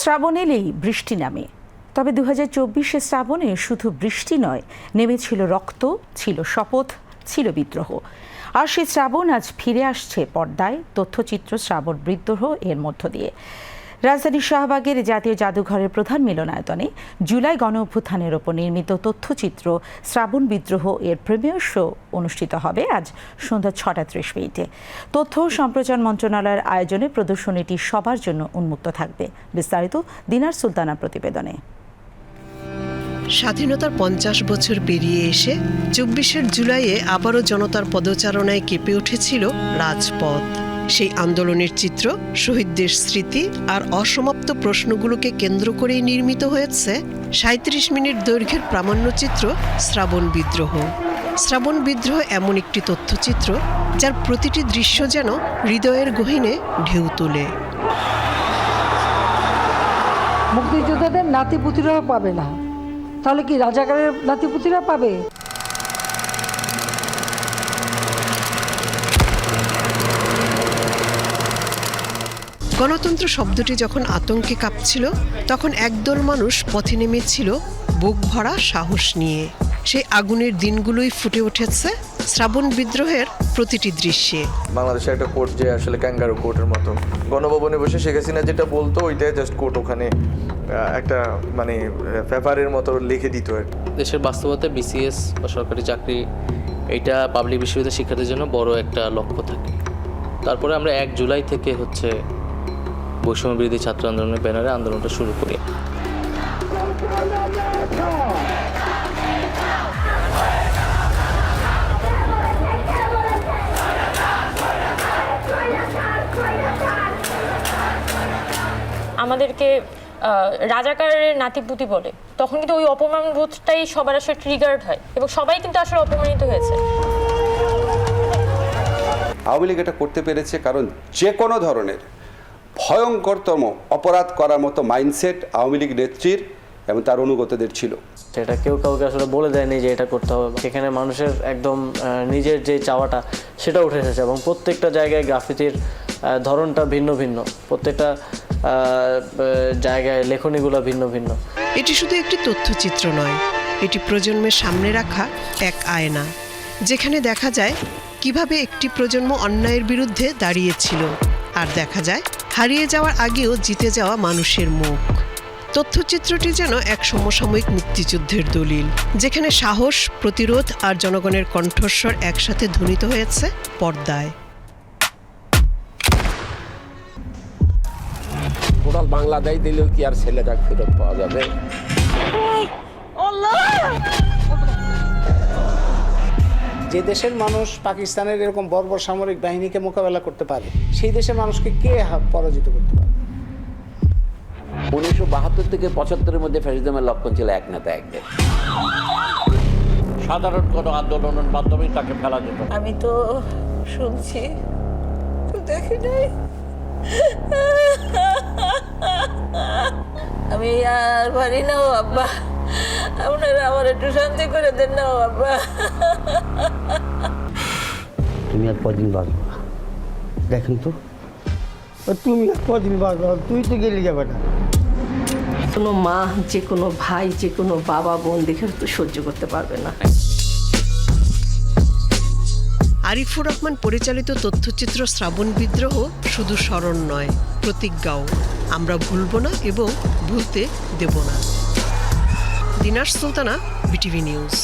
শ্রাবণ এলেই বৃষ্টি নামে। তবে দু হাজার চব্বিশে শ্রাবণে শুধু বৃষ্টি নয়, নেমেছিল রক্ত, ছিল শপথ, ছিল বিদ্রোহ। আর সেই শ্রাবণ আজ ফিরে আসছে পর্দায়, তথ্যচিত্র শ্রাবণ বিদ্রোহ এর মধ্য দিয়ে। রাজধানীর শাহবাগের জাতীয় জাদুঘরের প্রধান মিলনায়তনে জুলাই গণ অভ্যুত্থানের ওপর নির্মিত তথ্যচিত্র শ্রাবণ বিদ্রোহ এর প্রিমিয়ার শো অনুষ্ঠিত হবে আজ সন্ধ্যা ছটা ত্রিশ মিনিটে। তথ্য সম্প্রচার মন্ত্রণালয়ের আয়োজনে প্রদর্শনীটি সবার জন্য উন্মুক্ত থাকবে। বিস্তারিত দিনার সুলতানা প্রতিবেদনে। স্বাধীনতার পঞ্চাশ বছর পেরিয়ে এসে চব্বিশের জুলাইয়ে আবারও জনতার পদচারণায় কেঁপে উঠেছিল রাজপথ। সেই আন্দোলনের চিত্র, শহীদদের স্মৃতি আর অসমাপ্ত প্রশ্নগুলোকে কেন্দ্র করেই নির্মিত হয়েছে সাঁত্রিশ মিনিট দৈর্ঘ্যের প্রামাণ্যচিত্র শ্রাবণ বিদ্রোহ। শ্রাবণ বিদ্রোহ এমন একটি তথ্যচিত্র যার প্রতিটি দৃশ্য যেন হৃদয়ের গহীনে ঢেউ তোলে। মুক্তিযোদ্ধাদের নাতিপুতিরাও পাবে না। তাহলে কি রাজাকারের নাতিপুতিরা পাবে? গণতন্ত্র শব্দটি যখন আতঙ্কে কাঁপছিল তখন একদল মানুষ পথে নেমেছিল বুক ভরা সাহস নিয়ে। সেই আগুনের দিনগুলোই ফুটে উঠেছে শ্রাবণ বিদ্রোহের প্রতিটি দৃশ্যে। বাংলাদেশে একটা কোর্ট যে আসলে ক্যাঙ্গারু কোর্টের মতো। গণভবনে বসে শেখ হাসিনা যেটা বলতো ওইটাই জাস্ট কোর্ট ওখানে একটা মানে পেপারের মতো লিখে দিত আর। দেশের বাস্তবতায় বিসিএস বা সরকারি চাকরি এটা পাবলিক বিশ্ববিদ্যালয়ের শিক্ষার্থীর জন্য বড় একটা লক্ষ্য থাকে। তারপরে আমরা এক জুলাই থেকে হচ্ছে বৈষম্য বিরোধী ছাত্র আন্দোলনের ব্যানারে আন্দোলনটা শুরু করি। আমাদেরকে রাজাকারের নাতিপুতি বলে তখন কিন্তু ওই অপমান বোধটাই সবার আসলে ট্রিগার্ড হয় এবং সবাই কিন্তু আসলে অপমানিত হয়েছে। আওয়ামী লীগ এটা করতে পেরেছে কারণ যে কোনো ধরনের ভয়ঙ্করতম অপরাধ করার মতো মাইন্ডসেট আওয়ামী লীগ নেত্রীর এবং তার অনুগতদের ছিল। সেটা কেউ কাউকে আসলে বলে দেয়নি যে এটা করতে হবে। সেখানে মানুষের একদম নিজের যে চাওয়াটা সেটা উঠে এসেছে এবং প্রত্যেকটা জায়গায় গ্রাফিতির ধরনটা ভিন্ন ভিন্ন। প্রত্যেকটা জায়গায় লেখনীগুলো ভিন্ন ভিন্ন। এটি শুধু একটি তথ্যচিত্র নয় এটি প্রজন্মের সামনে রাখা এক আয়না যেখানে দেখা যায় কীভাবে একটি প্রজন্ম অন্যায়ের বিরুদ্ধে দাঁড়িয়েছিল। আর দেখা যায় হারিয়ে যাওয়ার আগেও জিতে যাওয়া মানুষের মুখ। তথ্যচিত্রটি যেন এক সমসাময়িক মুক্তিযুদ্ধের দলিল যেখানে সাহস প্রতিরোধ আর জনগণের কণ্ঠস্বর একসাথে ধ্বনিত হয়েছে পর্দায়। টোটাল বাংলাদেশ দিলেও কি আর ছেলেটা ফেরত পাওয়া যাবে? যে দেশের মানুষ পাকিস্তানের এরকম বর্বর সামরিক বাহিনীকে মোকাবেলা করতে পারে সেই দেশের মানুষকে কে পরাজিত করতে পারে? উনিশশো বাহাত্তর থেকে পঁচাত্তরের মধ্যে ফ্যাসিজমের লক্ষণ ছিল এক নেতা এক দেশ। সাধারণ কোনো আন্দোলনের মাধ্যমেই তাকে ফেলা যেত। আমি তো শুনছি দেখি নাই। আমি আর পারি না ও আব্বা। আপনারা আমার একটু শান্তি করে দেন না ও আব্বা। তুমি আর কদিন বাঁচবো? দেখেন তো। তুমি আর কদিন বাঁচবো? তুই তো গেলি যাবে না কোনো মা যে কোনো ভাই যে কোনো বাবা বোন দেখে তো সহ্য করতে পারবে না। আরিফুর রহমান পরিচালিত তথ্যচিত্র শ্রাবণ বিদ্রোহ শুধু স্মরণ নয় প্রতিজ্ঞাও। আমরা ভুলব না এবং ভুলতে দেব না। Dinar Sultana BTV news.